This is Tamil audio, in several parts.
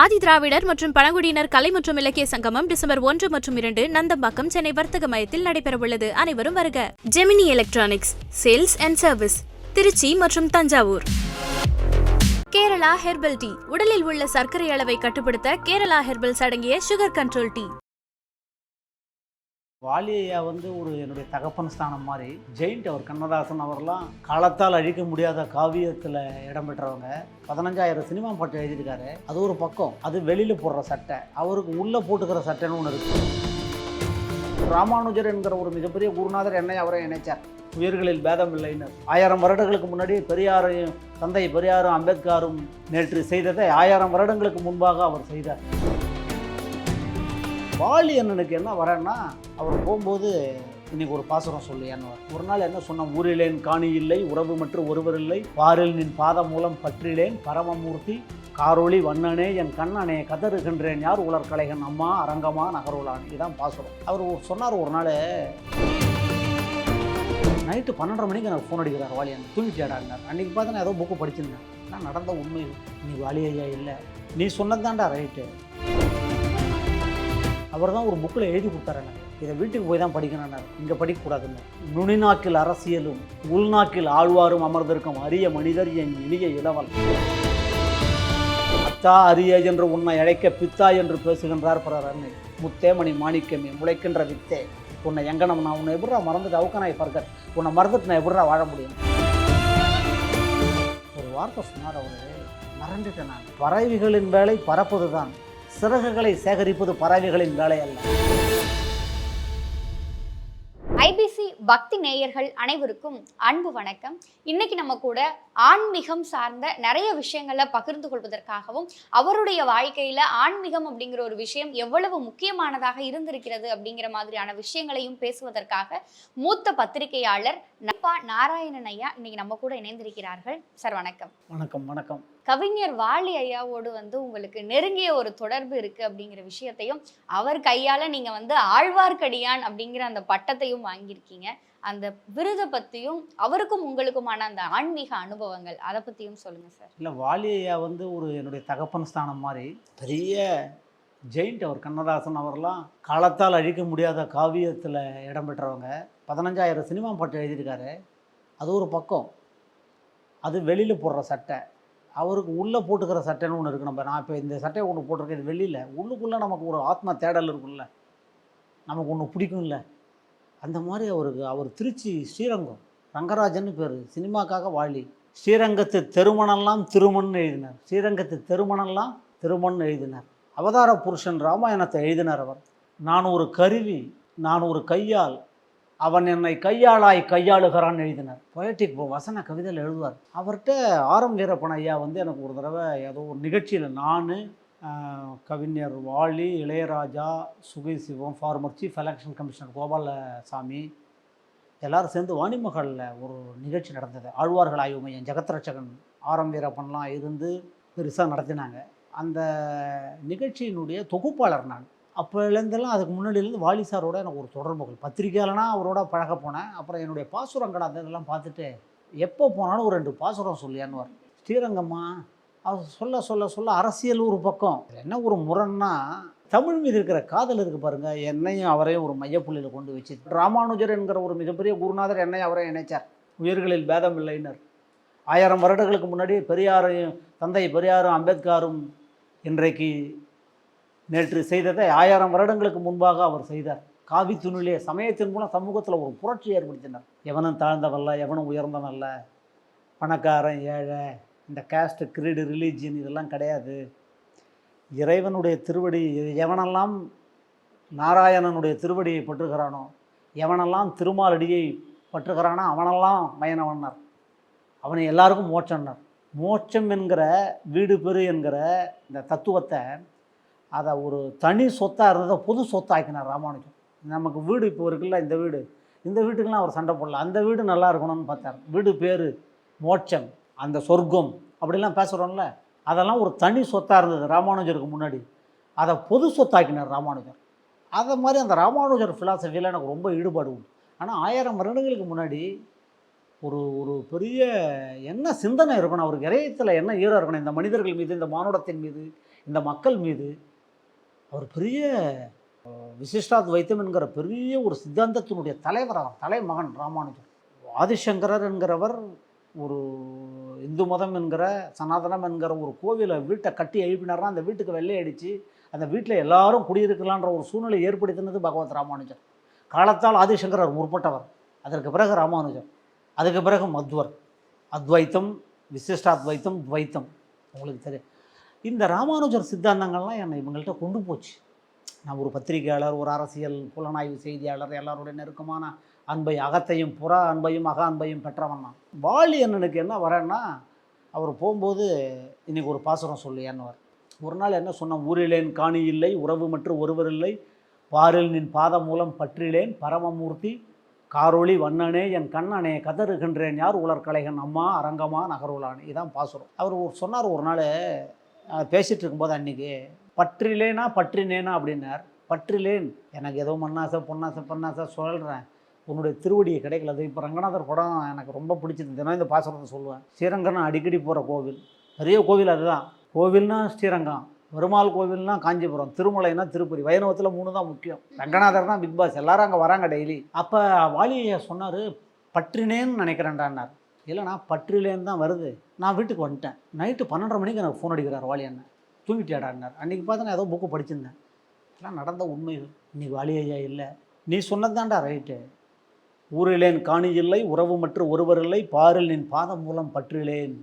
ஆதி திராவிடர் மற்றும் பழங்குடியினர் கலை மற்றும் இலக்கிய சங்கமம் டிசம்பர் ஒன்று மற்றும் இரண்டு நந்தம்பாக்கம் சென்னை வர்த்தக மையத்தில் நடைபெறவுள்ளது. அனைவரும் வருக. Gemini electronics sales and service Tiruchi மற்றும் தஞ்சாவூர். கேரளா ஹெர்பல் டீ உடலில் உள்ள சர்க்கரை அளவை கட்டுப்படுத்த கேரளா ஹெர்பல்ஸ் அடங்கிய சுகர் கண்ட்ரோல் டீ. வாலி வந்து ஒரு என்னுடைய தகப்பன் ஸ்தானம் மாதிரி ஜெயிண்ட் அவர் கண்ணதாசன் அவர்லாம் காலத்தால் அழிக்க முடியாத காவியத்தில் இடம்பெற்றவங்க பதினஞ்சாயிரம் சினிமா பாட்டு எழுதியிருக்காரு. அது ஒரு பக்கம். அது வெளியில் போடுற சட்டை. அவருக்கு உள்ளே போட்டுக்கிற சட்டைன்னு ஒன்று இருக்கு. ராமானுஜர் என்கிற ஒரு மிகப்பெரிய குருநாதர் என்னை அவரை இணைச்சார். உயிர்களில் பேதம் இல்லைன்னு. ஆயிரம் வருடங்களுக்கு முன்னாடி பெரியாரையும் தந்தை பெரியாரும் அம்பேத்கரும் நேற்று செய்ததை ஆயிரம் வருடங்களுக்கு முன்பாக அவர் செய்தார். வாலி அண்ணனுக்கு என்ன வரேன்னா அவர் போகும்போது இன்னைக்கு ஒரு பாசுரம் சொல்லு என்ன? ஒரு நாள் என்ன சொன்ன ஊரிலேன் காணி இல்லை உறவு மற்றும் ஒருவர் இல்லை பாரில் நின் பாதம் மூலம் பற்றிலேன் பரமமூர்த்தி காரொளி வண்ணனே என் கண்ணனே கதறுகின்றேன் யார் உலர் கலைகன் அம்மா அரங்கமா நகருளான். இதுதான் பாசுரம். அவர் சொன்னார் ஒரு நாள் நைட்டு பன்னெண்டரை மணிக்கு எனக்கு ஃபோன் அடிக்கிறார் வாலி அண்ணன் தூங்கிட்டேடான்னார் அன்றைக்கி பார்த்து நான் ஏதோ புக்கு படிச்சிருந்தேன் நான் நடந்த உண்மை? நீ வாலி ஐயா இல்லை. நீ சொன்னதாண்டா ரைட்டு அவர் தான் ஒரு புக்கில் எழுதி கொடுத்தாரு. எனக்கு இதை வீட்டுக்கு போய் தான் படிக்கணும்னாரு. இங்கே படிக்கக்கூடாதுன்னு. நுனிநாக்கில் அரசியலும் உள்நாக்கில் ஆழ்வாரும் அமர்ந்திருக்கும் அரிய மனிதர் என் இனிய இளவல். அத்தா அரிய என்று உன்னை அழைக்க பித்தா என்று பேசுகின்றார் பிறர் அன்னை முத்தேமணி மாணிக்கமே முளைக்கின்ற வித்தே. உன்னை எங்கனம் நான் உன்னை எப்படா மறந்துட்டு அவுக்கனாய் பர்கர் உன்னை மறந்துட்டு நான் எப்படா வாழ முடியும்? ஒரு வார்த்தை சொன்னார் அவரு. மறந்துட்டேன் நான். பறவைகளின் வேலை பறப்பது தான் சிறகுகளை சேகரிப்பது பறவைகளின் வேலை அல்ல ஐபிசி பக்தி நேயர்கள் அனைவருக்கும் அன்பு வணக்கம். இன்னைக்கு நம்ம கூட ஆன்மீகம் சார்ந்த நிறைய விஷயங்களை பகிர்ந்து கொள்வதற்காகவும் அவருடைய வாழ்க்கையில ஆன்மீகம் அப்படிங்கிற ஒரு விஷயம் எவ்வளவு முக்கியமானதாக இருந்திருக்கிறது அப்படிங்கிற மாதிரியான விஷயங்களையும் பேசுவதற்காக மூத்த பத்திரிகையாளர் நப்பா நாராயணன் ஐயா இன்னைக்கு நம்ம கூட இணைந்திருக்கிறார்கள். சார் வணக்கம். வணக்கம் வணக்கம். கவிஞர் வாலி ஐயாவோடு வந்து உங்களுக்கு நெருங்கிய ஒரு தொடர்பு இருக்கு அப்படிங்கிற விஷயத்தையும் அவர் கையால நீங்க வந்து ஆழ்வார்க்கடியான் அப்படிங்கிற அந்த பட்டத்தையும் வாங்கியிருக்கீங்க. அந்த விருதை பத்தியும் அவருக்கும் உங்களுக்குமான அந்த ஆன்மீக அனுபவங்கள் அதை பத்தியும் சொல்லுங்க சார். இல்லை வாலி ஐயா வந்து ஒரு என்னுடைய தகப்பன் ஸ்தானம் மாதிரி பெரிய ஜெயிண்ட் அவர் கண்ணதாசன் அவர்லாம் காலத்தால் அழிக்க முடியாத காவியத்தில் இடம்பெற்றவங்க பதினஞ்சாயிரம் சினிமா பாட்டு எழுதியிருக்காரு. அது ஒரு பக்கம். அது வெளியில் போடுற சட்டை. அவருக்கு உள்ளே போட்டுக்கிற சட்டைன்னு ஒன்று இருக்குது நம்ம. நான் இப்போ இந்த சட்டையை ஒன்று போட்டிருக்கேன் இது வெளியில். உள்ளுக்குள்ளே நமக்கு ஒரு ஆத்மா தேடல் இருக்கும்ல. நமக்கு ஒன்று பிடிக்கும்ல. அந்த மாதிரி அவருக்கு அவர் திருச்சி ஸ்ரீரங்கம் ரங்கராஜன் பேர் சினிமாக்காக வாழி. ஸ்ரீரங்கத்து தெருமணெல்லாம் திருமண் எழுதினார். ஸ்ரீரங்கத்து தெருமணெல்லாம் திருமண் எழுதினார். அவதார புருஷன் ராமாயணத்தை எழுதினார் அவர். நான் ஒரு கருவி நான் ஒரு கையால் அவன் என்னை கையாளாய் கையாளுகிறான் எழுதினார். பொயட்டிக் வசன கவிதையில் எழுதுவார். அவர்கிட்ட ஆரம் வீரப்பன் ஐயா வந்து எனக்கு ஒரு தடவை ஏதோ ஒரு நிகழ்ச்சியில் நான் கவிஞர் Vaali Ilaiyaraaja Suki Sivam former chief election commissioner Gopalaswamy எல்லாரும் சேர்ந்து வாணிமகளில் ஒரு நிகழ்ச்சி நடந்தது. ஆழ்வார்கள் ஆய்வு மையம் ஜெகத்ரட்சகன் ஆரம் வீரப்பன்லாம் இருந்து பெருசாக நடத்தினாங்க. அந்த நிகழ்ச்சியினுடைய தொகுப்பாளர் நான். அப்போலேருந்தெல்லாம் அதுக்கு முன்னாடியிலேருந்து வாலி சாரோட எனக்கு ஒரு தொடர்புகள் பத்திரிக்கையாளனா அவரோட பழக போனேன். அப்புறம் என்னுடைய பாசுரங்கள் அந்த இதெல்லாம் பார்த்துட்டு எப்போ போனாலும் ஒரு ரெண்டு பாசுரம் சொல்லியான்னு ஸ்ரீரங்கம்மா அவர் சொல்ல சொல்ல சொல்ல அரசியல் ஒரு பக்கம். என்ன ஒரு முரண்னா தமிழ் மீது இருக்கிற காதல் இருக்கு பாருங்க. என்னையும் அவரையும் ஒரு மையப்புள்ளியில் கொண்டு வச்சு ராமானுஜர் என்கிற ஒரு மிகப்பெரிய குருநாதர் என்னை அவரை இணைச்சார். உயிர்களில் பேதம் இல்லைனர் ஆயிரம் வருடங்களுக்கு முன்னாடி பெரியாரையும் தந்தை பெரியாரும் அம்பேத்கரும் இன்றைக்கு நேற்று செய்ததை ஆயிரம் வருடங்களுக்கு முன்பாக அவர் செய்தார். காவி துணிலே சமயத்தின் மூலம் சமூகத்தில் ஒரு புரட்சி ஏற்படுத்தினார். எவனும் தாழ்ந்தவல்ல எவனும் உயர்ந்தவல்ல. பணக்காரன் ஏழை இந்த காஸ்ட் கிரீடு ரிலீஜியன் இதெல்லாம் கிடையாது. இறைவனுடைய திருவடி எவனெல்லாம் நாராயணனுடைய திருவடியை பற்றுகிறானோ எவனெல்லாம் திருமாலடியை பற்றுகிறானோ அவனெல்லாம் மயனவன்னார் அவனை எல்லாருக்கும் மோட்சம்னார். மோட்சம் என்கிற வீடு பெறு என்கிற இந்த தத்துவத்தை அதை ஒரு தனி சொத்தாக இருந்ததை பொது சொத்தாக்கினார் ராமானுஜம் நமக்கு வீடு இப்போ இருக்குல்ல இந்த வீடு. இந்த வீட்டுக்கெல்லாம் அவர் சண்டை போடல. அந்த வீடு நல்லா இருக்கணும்னு பார்த்தார். வீடு பேர் மோட்சம் அந்த சொர்க்கம் அப்படிலாம் பேசுகிறோம்ல அதெல்லாம் ஒரு தனி சொத்தாக இருந்தது ராமானுஜருக்கு முன்னாடி. அதை பொது சொத்தாக்கினார் ராமானுஜர். அதை மாதிரி அந்த ராமானுஜர் ஃபிலாசபியில் எனக்கு ரொம்ப ஈடுபாடு உண்டு. ஆனால் ஆயிரம் வருடங்களுக்கு முன்னாடி ஒரு ஒரு பெரிய என்ன சிந்தனை இருக்கணும். அவருக்கு இறையத்தில் என்ன ஈரம் இருக்கணும்? இந்த மனிதர்கள் மீது இந்த மானுடத்தின் மீது இந்த மக்கள் மீது. அவர் பெரிய விசிஷ்டாத்வைத்தம் விசிஷ்டாத் வைத்தம் என்கிற பெரிய ஒரு சித்தாந்தத்தினுடைய தலைவர் அவர் தலைமகன் ராமானுஜர். ஆதிசங்கரர் என்கிறவர் ஒரு இந்து மதம் என்கிற சனாதனம் என்கிற ஒரு கோவிலை வீட்டை கட்டி எழுப்பினார்னா அந்த வீட்டுக்கு வெள்ளையடிச்சு அந்த வீட்டில் எல்லாரும் குடியிருக்கலான்ற ஒரு சூழ்நிலை ஏற்படுத்தினது பகவத் ராமானுஜர். காலத்தால் ஆதிசங்கரர் முற்பட்டவர். அதற்கு பிறகு ராமானுஜர். அதுக்கு பிறகு மத்வர். அத்வைத்தம் விசிஷ்டாத்வைத்தம் துவைத்தம். உங்களுக்கு தெரியும். இந்த ராமானுஜர் சித்தாந்தங்கள்லாம் என்னை இவங்கள்ட்ட கொண்டு போச்சு. நான் ஒரு பத்திரிகையாளர் ஒரு அரசியல் புலனாய்வு செய்தியாளர் எல்லாருடைய நெருக்கமான அன்பை அகத்தையும் புற அன்பையும் அக அன்பையும் பெற்றவன் நான். வாலி அண்ணனுக்கு என்ன வரேன்னா அவர் போகும்போது இன்னைக்கு ஒரு பாசுரம் சொல்லு ஒரு நாள் என்ன சொன்னேன் ஊரிலேன் காணி இல்லை உறவு மற்றும் ஒருவர் இல்லை. பாரில் நின் பாதம் மூலம் பற்றிலேன் பரமமூர்த்தி. காரொளி வண்ணனே என் கண்ணனே கதறுகின்றேன் யார் உலர் கலைகன் அம்மா அரங்கமா நகருளானே. இதான் பாசுரம். அவர் ஒரு சொன்னார் ஒரு நாள் பேசிகிட்டு இருக்கும்போது அன்றைக்கி பற்றிலேனா பற்றினேனா அப்படின்னார். பற்றிலேன் எனக்கு ஏதோ மண்ணாசை பொன்னாசை பொன்னாசை சொல்கிறேன் உன்னுடைய திருவடியை கிடைக்கல. அது இப்போ ரங்கநாதர் படம் எனக்கு ரொம்ப பிடிச்சது. தினம் இந்த பாசுரத்தை சொல்லுவேன். ஸ்ரீரங்கன்னா அடிக்கடி போகிற கோவில். பெரிய கோவில் அதுதான். கோவில்னா ஸ்ரீரங்கம். பெருமாள் கோவில்னா காஞ்சிபுரம். திருமலைனா திருப்பதி. வைணவத்தில் மூணு தான் முக்கியம். ரங்கநாதர் தான் பிக் பாஸ். எல்லாரும் அங்கே வராங்க டெய்லி. அப்போ வாலியை சொன்னார் பற்றினேன்னு நினைக்கிறேன்டான்னார். இல்லைண்ணா பற்றிலேருந்து தான் வருது. நான் வீட்டுக்கு வந்துட்டேன். நைட்டு பன்னெண்டரை மணிக்கு எனக்கு ஃபோன் அடிக்கிறார் வாலி அண்ணன். தூங்கிட்டியாடான்னார் அன்றைக்கி பார்த்து நான் ஏதோ புக்கு படிச்சிருந்தேன். இதெல்லாம் நடந்த உண்மைகள். இன்னைக்கு வாலி ஐயா இல்லை. நீ சொன்னதுதான்டா ரைட்டு ஊரிலேன் காணி இல்லை உறவு மற்றும் ஒருவர் இல்லை பாரில் நின் பாதம் மூலம் பற்றிலேன்.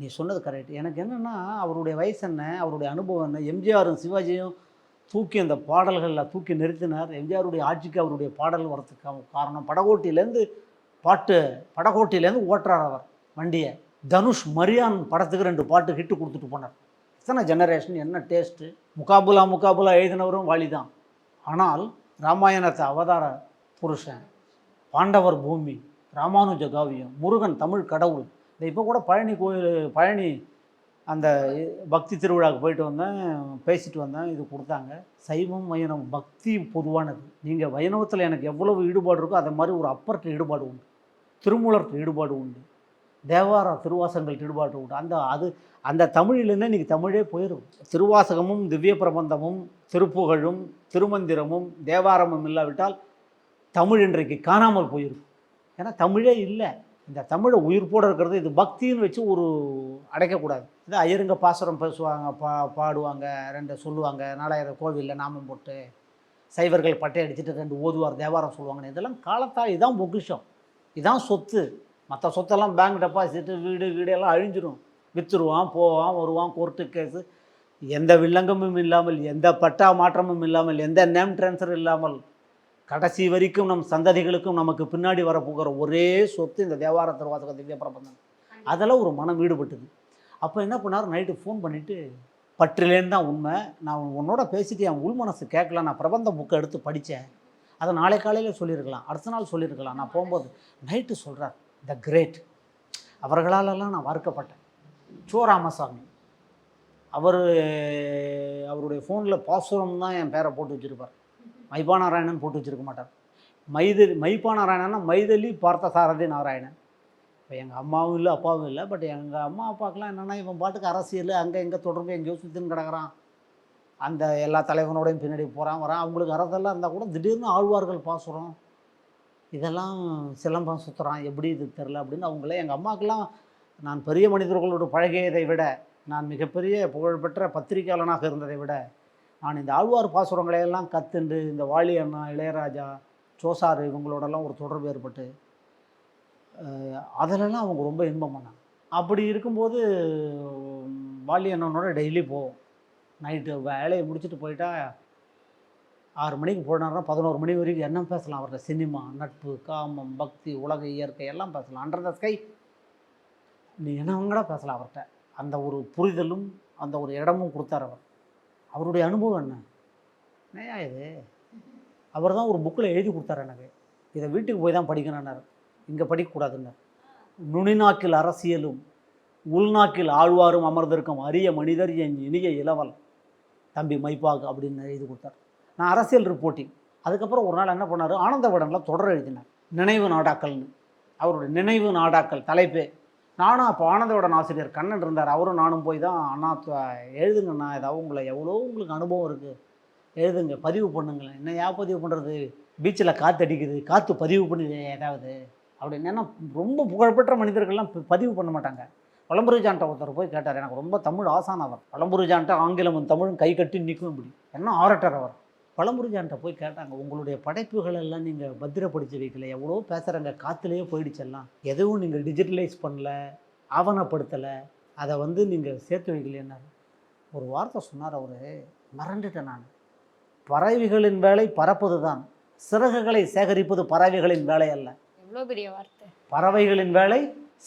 நீ சொன்னது கரெக்ட் எனக்கு என்னென்னா அவருடைய வயசு என்ன அவருடைய அனுபவம் என்ன எம்ஜிஆரும் சிவாஜியும் தூக்கி அந்த பாடல்களில் தூக்கி நிறுத்தினார். எம்ஜிஆருடைய ஆட்சிக்கு அவருடைய பாடல் வரத்துக்கு காரணம். படகோட்டியிலேருந்து பாட்டு படக்கோட்டையிலேருந்து ஓட்டுறார் அவர் வண்டியை. தனுஷ் மரியான் படத்துக்கு ரெண்டு பாட்டு ஹிட்டு கொடுத்துட்டு போனார். இத்தனை ஜெனரேஷன் என்ன டேஸ்ட்டு முகாபுலா முகாபுலா எழுதினவரும் வாலி தான் ஆனால் ராமாயணத்தை அவதார புருஷன் பாண்டவர் பூமி ராமானுஜ காவியம் முருகன் தமிழ் கடவுள். இந்த இப்போ கூட பழனி கோயில் பழனி அந்த பக்தி திருவிழாவுக்கு போயிட்டு வந்தேன் பேசிட்டு வந்தேன் இது கொடுத்தாங்க. சைவம் வைணவம் பக்தி பொதுவானது. நீங்கள் வைணவத்தில் எனக்கு எவ்வளவு ஈடுபாடு இருக்கோ அதை மாதிரி ஒரு அப்பர்கிட்ட ஈடுபாடு உண்டு. திருமூலர்கிட்ட ஈடுபாடு உண்டு. தேவார திருவாசகங்கள்ட்ட ஈடுபாடு உண்டு. அந்த அது அந்த தமிழிலேருந்து இன்றைக்கி தமிழே போயிடும் திருவாசகமும் திவ்ய பிரபந்தமும் திருப்புகழும் திருமந்திரமும் தேவாரமும் இல்லாவிட்டால் தமிழ் இன்றைக்கு காணாமல் போயிருக்கும் ஏன்னா தமிழே இல்லை. இந்த தமிழை உயிர்ப்போடு இருக்கிறது இது பக்தின்னு வச்சு ஒரு அடைக்கக்கூடாது. இது ஐயருங்க பாசுரம் பேசுவாங்க பா பாடுவாங்க ரெண்டு சொல்லுவாங்க நாலாயிரம் கோவிலில் நாமம் போட்டு சைவர்கள் பட்டை அடிச்சுட்டு ரெண்டு ஓதுவார் தேவாரம் சொல்லுவாங்க இதெல்லாம் காலத்தால் இதான் பொக்கிஷம். இதான் சொத்து. மற்ற சொத்தெல்லாம் பேங்க் டெபாசிட்டு வீடு வீடு எல்லாம் அழிஞ்சிரும். விற்றுருவான் போவான் வருவான் கோர்ட்டு கேஸு எந்த வில்லங்கமும் இல்லாமல் எந்த பட்டா மாற்றமும் இல்லாமல் எந்த நேம் ட்ரான்ஸ்ஃபர் இல்லாமல் கடைசி வரைக்கும் நம் சந்ததிகளுக்கும் நமக்கு பின்னாடி வரப்போகிற ஒரே சொத்து இந்த தேவார திருவாசக திவ்ய பிரபந்தம். அதெல்லாம் ஒரு மனம் ஈடுபட்டது. அப்போ என்ன பண்ணார்? நைட்டு ஃபோன் பண்ணிவிட்டு பற்றிலேன்னு தான் உண்மை. நான் உன்னோட பேசிட்டு என் உள் மனசு கேட்கல. நான் பிரபந்த புக்கை எடுத்து படித்தேன். அதை நாளை காலையில் சொல்லியிருக்கலாம். அடுத்த நாள் சொல்லியிருக்கலாம். நான் போகும்போது நைட்டு சொல்கிறார் த கிரேட் அவர்களாலெல்லாம் நான் வார்க்கப்பட்டேன். சோ ராமசாமி அவர் அவருடைய ஃபோனில் பாசுரம் தான் என் பேரை போட்டு வச்சுருப்பார். மைபா நாராயணன் போட்டு வச்சிருக்க மாட்டார். மைதிலி மைப்பா நாராயணன்னா மைதிலி பார்த்தசாரதி நாராயணன். இப்போ எங்கள் அம்மாவும் இல்லை அப்பாவும் இல்லை பட் எங்கள் அம்மா அப்பாக்கெலாம் என்னென்னா இவன் பாட்டுக்கு அரசியல் அங்கே எங்கே தொடர்பு எங்கேயோ சுற்றின்னு கிடக்குறான். அந்த எல்லா தலைவனோடையும் பின்னாடி போகிறான் வரான். அவங்களுக்கு அறதெல்லாம் இருந்தால் கூட திடீர்னு ஆழ்வார்கள் பாசுரம் இதெல்லாம் சிலம்பம் சுற்றுறான் எப்படி இது தெரில அப்படின்னு அவங்களே எங்கள் அம்மாக்கெல்லாம் நான் பெரிய மனிதர்களோடு பழகியதை விட நான் மிகப்பெரிய புகழ்பெற்ற பத்திரிகையாளனாக இருந்ததை விட நான் இந்த ஆழ்வார் பாசுரங்களையெல்லாம் கத்துண்டு இந்த வாலி அண்ணா இளையராஜா சோசார் இவங்களோடலாம் ஒரு தொடர்பு ஏற்பட்டு அதிலெல்லாம் அவங்க ரொம்ப இன்பம் பண்ணாங்க. அப்படி இருக்கும்போது வாலி அண்ணனோட டெய்லி போவோம். நைட்டு வேலையை முடிச்சுட்டு போயிட்டா ஆறு மணிக்கு போனார்னா பதினோரு மணி வரைக்கும் என்ன பேசலாம்? அவர்கிட்ட சினிமா நட்பு காமம் பக்தி உலக இயற்கை எல்லாம் பேசலாம். அண்டர் த ஸ்கை நீ என்னவங்கடா பேசலாம் அவர்கிட்ட. அந்த ஒரு புரிதலும் அந்த ஒரு இடமும் கொடுத்தார் அவர். அவருடைய அனுபவம் என்ன? என்னையா இது? அவர் தான் ஒரு புக்கில் எழுதி கொடுத்தாரு எனக்கு. இதை வீட்டுக்கு போய் தான் படிக்கணுன்னார் இங்கே படிக்கக்கூடாதுன்னு நுனிநாக்கில் அரசியலும் உள்நாக்கில் ஆழ்வாரும் அமர்ந்திருக்கும் அரிய மனிதர் என் இனிய இளவல். தம்பி மைப்பாக் அப்படின்னு எழுதி கொடுத்தார். நான் அரசியல் ரிப்போர்ட்டிங் அதுக்கப்புறம் ஒரு நாள் என்ன பண்ணார்? ஆனந்தவடனில் தொடர் எழுதினார். நினைவு நாடாக்கள்னு. அவருடைய நினைவு நாடாக்கள் தலைப்பே. நானும் அப்போ ஆனந்தவிடன் ஆசிரியர் கண்ணன் இருந்தார். அவரும் நானும் போய் தான் அண்ணா த- எழுதுங்கண்ணா. ஏதாவது உங்களை எவ்வளோ உங்களுக்கு அனுபவம் இருக்குது எழுதுங்க பதிவு பண்ணுங்களேன். என்ன ஏன் பதிவு பண்ணுறது பீச்சில் காற்று அடிக்குது காற்று பதிவு பண்ணுது ஏதாவது? அப்படின்னு. ஏன்னா ரொம்ப புகழ்பெற்ற மனிதர்கள்லாம் பதிவு பண்ண மாட்டாங்க. பழம்புரிஜான்ட்ட ஒருத்தர் போய் கேட்டார் எனக்கு ரொம்ப தமிழ் ஆசான் அவர். பழம்புரிஜான்ட்ட ஆங்கிலமும் தமிழும் கை கட்டி நிற்கும் இப்படி. என்ன ஆரட்டர் அவர்? பழம்புரிஜான்ட்ட போய் கேட்டாங்க உங்களுடைய படைப்புகள் எல்லாம் நீங்கள் பத்திரப்படுத்தி வைக்கல எவ்வளோ பேசுகிறாங்க காற்றுலேயே போயிடுச்செல்லாம் எதுவும் நீங்கள் டிஜிட்டலைஸ் பண்ணல ஆவணப்படுத்தலை அதை வந்து நீங்கள் சேர்த்து வைக்கலைன்னாரு ஒரு வார்த்தை சொன்னார் அவர் மறந்துட்டேன் நான். பறவைகளின் வேலை பறப்பது தான் சிறகுகளை சேகரிப்பது பறவைகளின் வேலை அல்ல. எவ்வளவு பெரிய வார்த்தை. பறவைகளின் வேலை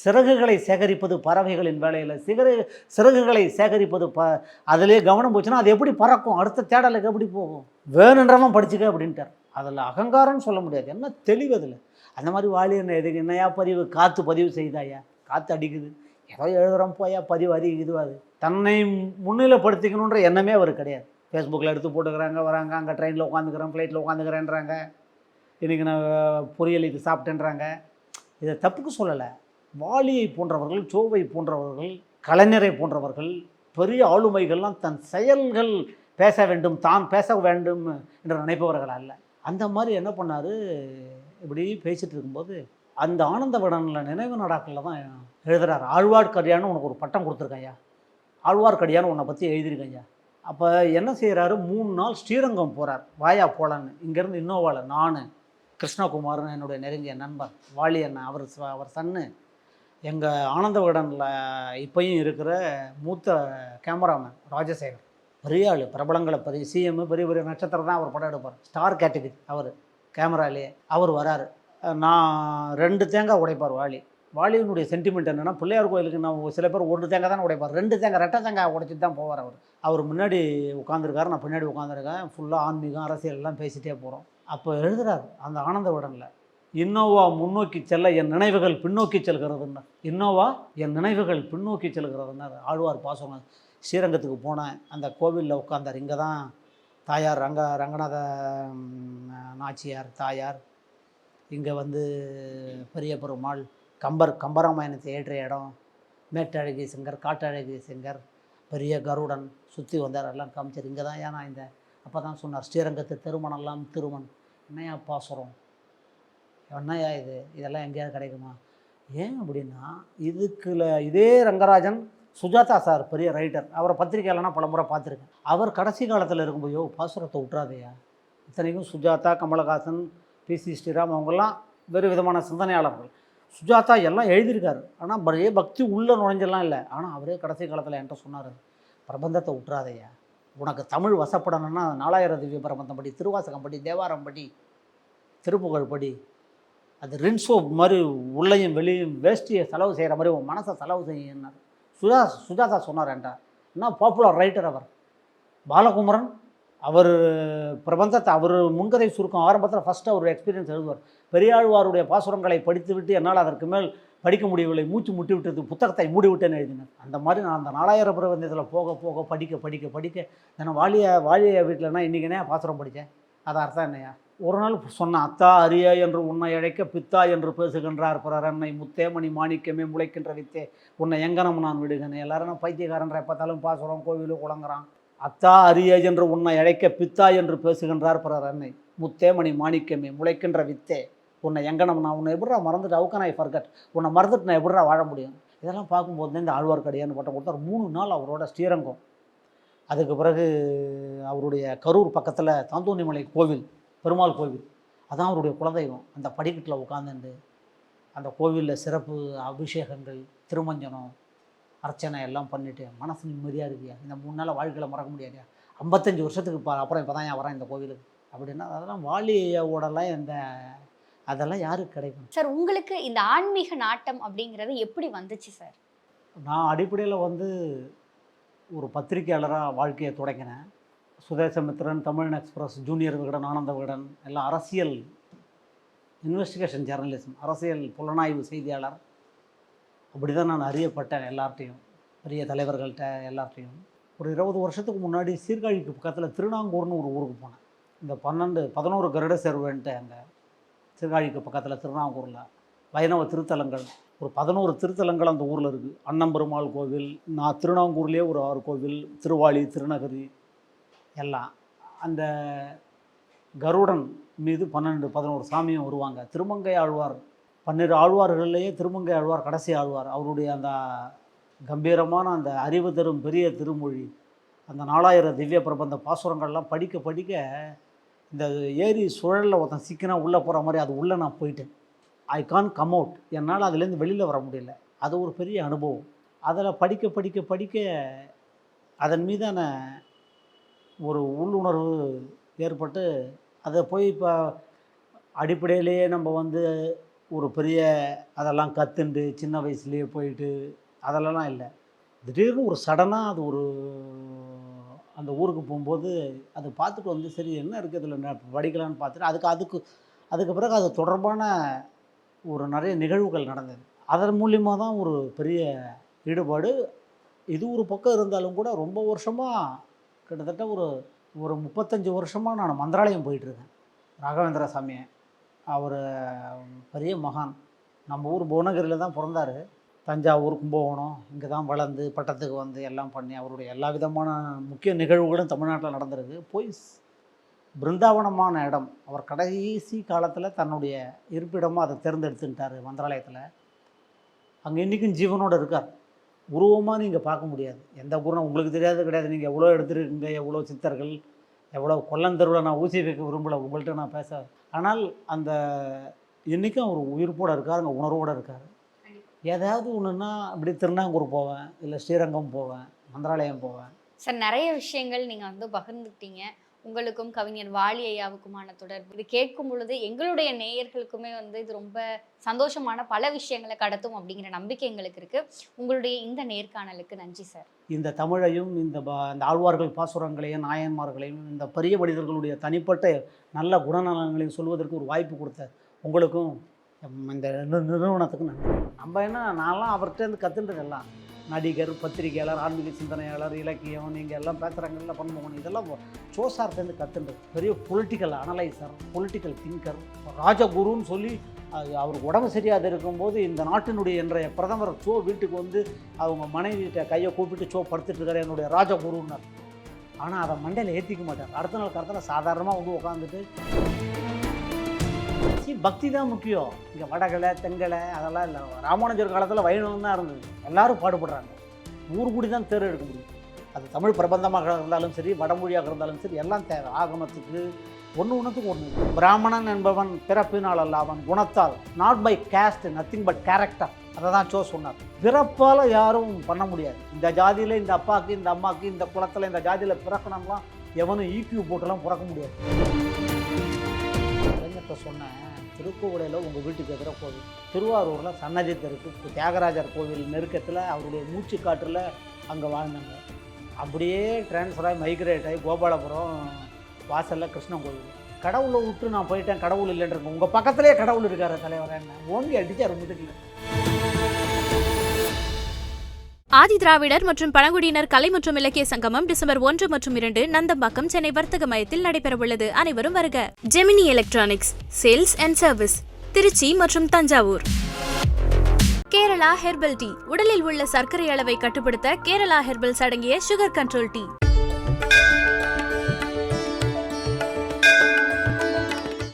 சிறகுகளை சேகரிப்பது பறவைகளின் வேலையில். சிறகு சிறகுகளை சேகரிப்பது ப அதிலே கவனம் போச்சுன்னா அது எப்படி பறக்கும்? அடுத்த தேடலுக்கு எப்படி போகும்? வேணுன்றவன் படிச்சுக்க அப்படின்ட்டார். அதில் அகங்காரம்னு சொல்ல முடியாது. என்ன தெளிவு அதில்? அந்த மாதிரி வாலியர் எதுக்கு என்னையா பதிவு? காற்று பதிவு செய்தாயா? காற்று அடிக்குது. ஏதோ எழுதுகிறோம் போயா பதிவு அதிக அது. தன்னை முன்னிலைப்படுத்திக்கணுன்ற எண்ணமே அவர் கிடையாது. ஃபேஸ்புக்கில் எடுத்து போட்டுக்கிறாங்க வராங்க அங்கே ட்ரெயினில் உட்காந்துக்கிறேன் ஃப்ளைட்டில் உட்காந்துக்கிறேன்றாங்க இன்றைக்கி நான் பொரியல் இது சாப்பிட்டேன்றாங்க. இதை தப்புக்கு சொல்லலை. வாலியை போன்றவர்கள் சோவை போன்றவர்கள் கலைஞரை போன்றவர்கள் பெரிய ஆளுமைகள்லாம் தன் செயல்கள் பேச வேண்டும் தான் பேச வேண்டும் என்று நினைப்பவர்கள் அல்ல. அந்த மாதிரி என்ன பண்ணார்? இப்படி பேசிகிட்டு இருக்கும்போது அந்த ஆனந்த விடனில் நினைவு நாடாக்களில் தான் எழுதுறார். ஆழ்வார்க்கடியான்னு உனக்கு ஒரு பட்டம் கொடுத்துருக்கையா ஆழ்வார்க்கடியான்னு உன்னை பற்றி எழுதியிருக்கையா அப்போ என்ன செய்கிறாரு மூணு நாள் ஸ்ரீரங்கம் போகிறார் வாயா போலான்னு. இங்கேருந்து இன்னோவாவில் நான் கிருஷ்ணகுமார்னு என்னுடைய நெருங்கிய நண்பர் வாலி அண்ணன் அவர் அவர் சன்னு எங்கள் ஆனந்த விகடனில் இப்பையும் இருக்கிற மூத்த கேமராமேன் ராஜசேகர். பெரிய ஆள் பிரபலங்களை பெரிய சிஎம் பெரிய பெரிய நட்சத்திரம் தான் அவர் படம் எடுப்பார். ஸ்டார் கேட்டகரி அவர் கேமராலே அவர் வராரு. நான் ரெண்டு தேங்காய் உடைப்பார் வாலி. வாலியினுடைய சென்டிமெண்ட் என்னென்னா பிள்ளையார் கோயிலுக்கு நான் சில பேர் ஒரு தேங்காய் தான் உடைப்பார். ரெண்டு தேங்காய் ரெட்டை தேங்காய் உடைச்சிட்டு தான் போவார் அவர். அவர் முன்னாடி உட்காந்துருக்காரு நான் பின்னாடி உட்காந்துருக்கேன் ஃபுல்லாக ஆன்மீகம் அரசியல் எல்லாம் பேசிகிட்டே போகிறோம் அப்போ எழுதுறாரு அந்த ஆனந்த விடனில் இன்னோவா முன்னோக்கி செல்ல என் நினைவுகள் பின்னோக்கி செல்கிறதுன்னா இன்னோவா என் நினைவுகள் பின்னோக்கி செல்கிறதுன்னா ஆழ்வார் பாசனம். ஸ்ரீரங்கத்துக்கு போனேன். அந்த கோவிலில் உட்காந்தார் இங்கே தான் தாயார் ரங்க ரங்கநாத நாச்சியார் தாயார். இங்கே வந்து பெரிய பெருமாள் கம்பர் கம்பராமாயணத்தை ஏற்றிய இடம். மேட்டழகி சிங்கர் காட்டழகி சிங்கர் பெரிய கருடன் சுற்றி வந்தார். எல்லாம் காமிச்சார். இங்கே தான் ஏன்னா இந்த அப்போ தான் சொன்னார் ஸ்ரீரங்கத்து திருமணம்லாம் திருமண் என்னையா பாசுரம்? என்னையா இது? இதெல்லாம் எங்கேயாவது கிடைக்குமா? ஏன் அப்படின்னா இதுக்குல இதே ரங்கராஜன் சுஜாதா சார் பெரிய ரைட்டர் அவரை பத்திரிக்கையிலனா பல முறை பார்த்துருக்கேன். அவர் கடைசி காலத்தில் இருக்கும்போது பாசுரத்தை விட்றாதையா இத்தனைக்கும் சுஜாதா கமலஹாசன் பி சி ஸ்ரீராம் அவங்கெல்லாம் வேறு விதமான சிந்தனையாளர்கள். சுஜாதா எல்லாம் எழுதியிருக்காரு. ஆனால் பழைய பக்தி உள்ளே நுழைஞ்செல்லாம் இல்லை. ஆனால் அவரே கடைசி காலத்தில் என்கிட்ட சொன்னார் பிரபந்தத்தை விட்றாதையா உனக்கு தமிழ் வசப்படணும்னா நாலாயிரம் திவ்ய பிரபந்தம் படி திருவாசகம் படி தேவாரம் படி திருப்புகழ் படி அது ரின்சோப் மாதிரி உள்ளையும் வெளியும் வேஷ்டியை செலவு செய்கிற மாதிரி உன் மனசை செலவு செய்யினார். சுஜா சுஜாதா சொன்னார் என்கிட்ட என்ன பாப்புலர் ரைட்டர் அவர். பாலகுமரன் அவர் பிரபந்தத்தை அவர் முன்கதை சுருக்கம் ஆரம்பத்தில் ஃபஸ்ட்டு அவர் எக்ஸ்பீரியன்ஸ் எழுதுவார். பெரியாழ்வாருடைய பாசுரங்களை படித்துவிட்டு என்னால் அதற்கு மேல் படிக்க முடியவில்லை. மூச்சு முட்டி விட்டது புத்தகத்தை மூடி விட்டேன்னு எழுதினார். அந்த மாதிரி நான் அந்த நாலாயிரம் பிரபந்தத்தில் போக போக படிக்க படிக்க படிக்க நான் வாலிய வாலிய வீட்டிலனா இன்றைக்கினே பாசுரம் படித்தேன்? அது அர்த்தம் என்னையா ஒரு நாள் சொன்ன அத்தா அரியா என்று உன்னை அழைக்க பித்தா என்று பேசுகின்றார் பிறர். என்னை முத்தேமணி மாணிக்கமே முளைக்கின்ற வித்தே உன்னை எங்கனம் நான் விடுகிறேன். எல்லாரும் நான் பைத்தியக்காரன்ற எப்பத்தாலும் பாசுரம் கோவிலு குழங்குறான் அத்தா அரியா என்று உன்னை அழைக்க பித்தா என்று பேசுகின்றார் பிறர். என்னை முத்தேமணி மாணிக்கமே முளைக்கின்ற வித்தே உன்னை எங்கனம் நான் உன்னை எப்படா மறந்துட்டு அவுக்கன் ஐ ஃபர்கட் உன்னை மறந்துட்டு நான் எப்படா வாழ முடியும்? இதெல்லாம் பார்க்கும்போது தான் இந்த ஆழ்வார்க்கடியான்னு பட்டம் கொடுத்தார். மூணு நாள் அவரோட ஸ்ரீரங்கம். அதுக்கு பிறகு அவருடைய கரூர் பக்கத்தில் தாந்தோணிமலை கோவில் பெருமாள் கோவில். அதான் அவருடைய குலதெய்வம். அந்த படிக்கட்டில் உட்காந்துண்டு அந்த கோவிலில் சிறப்பு அபிஷேகங்கள் திருமஞ்சனம் அர்ச்சனை எல்லாம் பண்ணிட்டு மனசு நிம்மதியாக இருக்கியா இந்த மூணு நாள் வாழ்க்கையில் மறக்க முடியாதுயா. ஐம்பத்தஞ்சு வருஷத்துக்கு இப்போ அப்புறம் இப்போ தான் வரேன் இந்த கோவிலுக்கு. அப்படின்னா அதெல்லாம் வாலியோடலாம் இந்த அதெல்லாம் யாருக்கு கிடைக்கும்? சார் உங்களுக்கு இந்த ஆன்மீக நாட்டம் அப்படிங்கிறது எப்படி வந்துச்சு சார்? நான் அடிப்படையில் வந்து ஒரு பத்திரிகையாளராக வாழ்க்கையை தொடங்கினேன். சுதேசமித்திரன் தமிழன் எக்ஸ்பிரஸ் ஜூனியர் விகடன் ஆனந்த விகடன் எல்லாம் அரசியல் இன்வெஸ்டிகேஷன் ஜேர்னலிசம் அரசியல் புலனாய்வு செய்தியாளர். அப்படி தான் நான் அறியப்பட்டேன் எல்லார்ட்டையும் பெரிய தலைவர்கள்ட்ட எல்லார்ட்டையும். ஒரு இருபது வருஷத்துக்கு முன்னாடி சீர்காழிக்கு பக்கத்தில் திருநாங்கூர்னு ஒரு ஊருக்கு போனேன். இந்த பன்னெண்டு பதினோரு கருட சேர்வேன்ட்டு அங்கே சீர்காழிக்கு பக்கத்தில் திருநாங்கூரில். வைணவ திருத்தலங்கள். ஒரு பதினோரு திருத்தலங்கள் அந்த ஊரில் இருக்குது அன்னம்பெருமாள் கோவில் நான் திருநாங்கூர்லேயே ஒரு ஆறு கோவில் திருவாளி திருநகரி எல்லாம். அந்த கருடன் மீது பன்னெண்டு பதினோரு சாமியும் வருவாங்க. திருமங்கை ஆழ்வார் பன்னிரு ஆழ்வார்கள்லேயே திருமங்கை ஆழ்வார் கடைசி ஆழ்வார். அவருடைய அந்த கம்பீரமான அந்த அறிவு தரும் பெரிய திருமொழி. அந்த நாலாயிரம் திவ்ய பிரபந்த பாசுரங்கள்லாம் படிக்க படிக்க இந்த ஏரி சுழலில் ஒருத்தன் சிக்கினா உள்ளே போகிற மாதிரி அது உள்ளே நான் போயிட்டேன். ஐ கான் கம் அவுட் என்னால் அதுலேருந்து வெளியில் வர முடியல. அது ஒரு பெரிய அனுபவம். அதில் படிக்க படிக்க படிக்க அதன் மீதான ஒரு உள்ளுணர்வு ஏற்பட்டு அதை போய் இப்போ அடிப்படையிலேயே நம்ம வந்து ஒரு பெரிய அதெல்லாம் கற்றுண்டு சின்ன வயசுலேயே போயிட்டு அதெல்லாம் இல்லை. திடீர்னு ஒரு சடனாக அது ஒரு அந்த ஊருக்கு போகும்போது அதை பார்த்துட்டு வந்து சரி என்ன இருக்குது இதில்? படிக்கலான்னு பார்த்துட்டு அதுக்கு அதுக்கு அதுக்கு பிறகு அது தொடர்பான ஒரு நிறைய நிகழ்வுகள் நடந்தது. அதன் மூலியமாக தான் ஒரு பெரிய ஈடுபாடு. இது ஒரு பக்கம் இருந்தாலும் கூட ரொம்ப வருஷமாக கிட்டத்தட்ட ஒரு ஒரு முப்பத்தஞ்சு வருஷமாக நான் மந்திராலயம் போயிட்டுருக்கேன். ராகவேந்திர சாமி அவர் பெரிய மகான். நம்ம ஊர் புவனகிரியில் தான் பிறந்தார். தஞ்சாவூர் கும்பகோணம் இங்கே தான் வளர்ந்து பட்டத்துக்கு வந்து எல்லாம் பண்ணி அவருடைய எல்லா விதமான முக்கிய நிகழ்வுகளும் தமிழ்நாட்டில் நடந்திருக்கு. போய் பிருந்தாவனமான இடம். அவர் கடைசி காலத்தில் தன்னுடைய இருப்பிடமாக அதை தேர்ந்தெடுத்துட்டார் மந்திராலயத்தில். அங்கே இன்றைக்கும் ஜீவனோடு இருக்கார். உருவமாக நீங்கள் பார்க்க முடியாது. எந்த குருனும் உங்களுக்கு தெரியாது கிடையாது. நீங்கள் எவ்வளோ எடுத்துருக்கீங்க எவ்வளோ சித்தர்கள் எவ்வளோ கொல்லந்தருவில் நான் ஊசி வைக்க விரும்பலை உங்கள்கிட்ட நான் பேச ஆனால் அந்த இன்றைக்கும் அவர் உயிர்ப்போடு இருக்கார் அங்கே உணர்வோடு இருக்கார். ஏதாவது ஒன்றுன்னா இப்படி திருநாங்கூர் போவேன் இல்லை ஸ்ரீரங்கம் போவேன் மந்திராலயம் போவேன். சார் நிறைய விஷயங்கள் நீங்கள் வந்து பகிர்ந்துக்கிட்டீங்க. உங்களுக்கும் கவிஞர் வாலி ஐயாவுக்குமான தொடர்பு. இது கேட்கும் பொழுது எங்களுடைய நேயர்களுக்குமே வந்து இது ரொம்ப சந்தோஷமான பல விஷயங்களை கடத்தும் அப்படிங்கிற நம்பிக்கை எங்களுக்கு இருக்கு. உங்களுடைய இந்த நேர்காணலுக்கு நன்றி சார். இந்த தமிழையும் இந்த இந்த ஆழ்வார்கள் பாசுரங்களையும் நாயன்மார்களையும் இந்த பெரிய மனிதர்களுடைய தனிப்பட்ட நல்ல குணநலங்களையும் சொல்வதற்கு ஒரு வாய்ப்பு கொடுத்த உங்களுக்கும் இந்த நிறுவனத்துக்கு நிறுவனத்துக்கும் நன்றி. நம்ம என்ன நான்லாம் அவர்கிட்டருந்து கற்றுன்றது எல்லாம். நடிகர் பத்திரிகையாளர் ஆன்மீக சிந்தனையாளர் இலக்கியம் நீங்கள் எல்லாம் பேசுகிறாங்கல்ல பண்ணுவோம் இதெல்லாம் சோசார்ட்டேருந்து கற்றுண்டு பெரிய பொலிட்டிக்கல் அனலைசர் பொலிட்டிக்கல் திங்கர் ராஜகுருன்னு சொல்லி அது அவருக்கு உடம்பு சரியாக இருக்கும்போது இந்த நாட்டினுடைய இன்றைய பிரதமர் சோ வீட்டுக்கு வந்து அவங்க மனைவிட்ட கையை கூப்பிட்டு சோ படுத்துட்டு இருக்காரு என்னுடைய ராஜகுருன்னார். ஆனால் அதை மண்டையில் ஏற்றிக்க மாட்டார். அடுத்த நாள் கடத்தில் சாதாரணமாக வந்து உட்காந்துட்டு பக்தி தான் முக்கியம். இங்கே வடகலை தெங்கலை அதெல்லாம் இல்லை. ராமானுஜர் காலத்தில் வைணவம் தான் இருந்தது. எல்லாரும் பாடுபடுறாங்க. ஊர் கூடி தான் தேர் எடுக்க முடியும். அது தமிழ் பிரபந்தமாக இருந்தாலும் சரி வடமொழியாக இருந்தாலும் சரி எல்லாம் தேவை. ஆகமத்துக்கு ஒன்று ஒன்றுத்துக்கு ஒன்று பிராமணன் என்பவன் பிறப்பினால் அல்ல அவன் குணத்தால். Not by caste nothing but character அதை தான் சோ சொன்னார். பிறப்பால் யாரும் பண்ண முடியாது. இந்த ஜாதியில் இந்த அப்பாவுக்கு இந்த அம்மாவுக்கு இந்த குளத்தில் இந்த ஜாதியில் பிறக்கணும்லாம் எவனும் ஈக்யூ போட்டுலாம் பிறக்க முடியாது. இப்போ சொன்னேன் திருக்குவடையில் உங்கள் வீட்டுக்கு எதிராக கோவில். திருவாரூரில் சன்னதி தெருக்கு தியாகராஜர் கோவில் நெருக்கத்தில் அவருடைய மூச்சு காற்றில் அங்கே வாழ்ந்தாங்க. அப்படியே ட்ரான்ஸ்ஃபர் ஆகி மைக்ரேட் ஆகி கோபாலபுரம் வாசலில் கிருஷ்ணன் கோவில். கடவுளை விட்டு நான் போயிட்டேன் கடவுள் இல்லைன்றது உங்கள் பக்கத்துலேயே கடவுள் இருக்கார் தலைவர் என்ன ஓங்கி அடிச்சார் முதுகில். ஆதி திராவிடர் மற்றும் பழங்குடியினர் கலை மற்றும் இலக்கிய சங்கமம் டிசம்பர் ஒன்று மற்றும் இரண்டு நந்தம்பாக்கம் சென்னை வர்த்தக மையத்தில் நடைபெறவுள்ளது. அனைவரும் வருக. Gemini electronics sales and service Tiruchi மற்றும் தஞ்சாவூர். கேரளா ஹெர்பல் டீ உடலில் உள்ள சர்க்கரை அளவை கட்டுப்படுத்த கேரளா ஹெர்பல்ஸ் அடங்கிய சுகர் கண்ட்ரோல் டீ